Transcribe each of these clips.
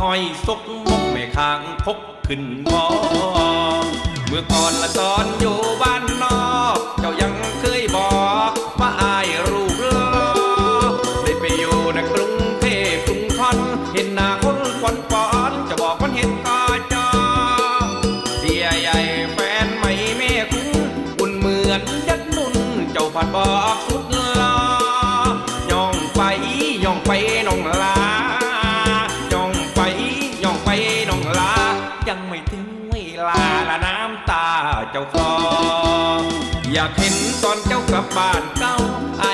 ห้อยซกมกแม่ค้างพกขึ้นมอเมื่อก่อนละตอนอยู่บ้านนอก เจ้ายังเคยบอกว่าอายรูปลอได้ไปอยู่ในกรุงเทพกรุงทอนเห็นหน้าคนควันปอนจะบอกคนเห็นตา เจ้าขออยากเห็นตอนเจ้ากลับบ้านเก่าไอ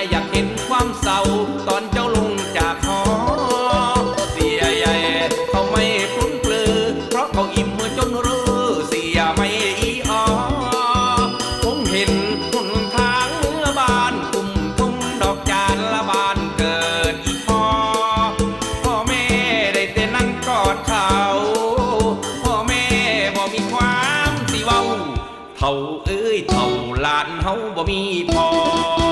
านเฮาบ่มีพอ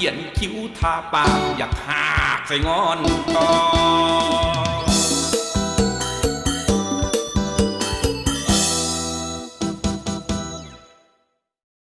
เขียนคิ้วทาปากอยากหากใส่งอนกอน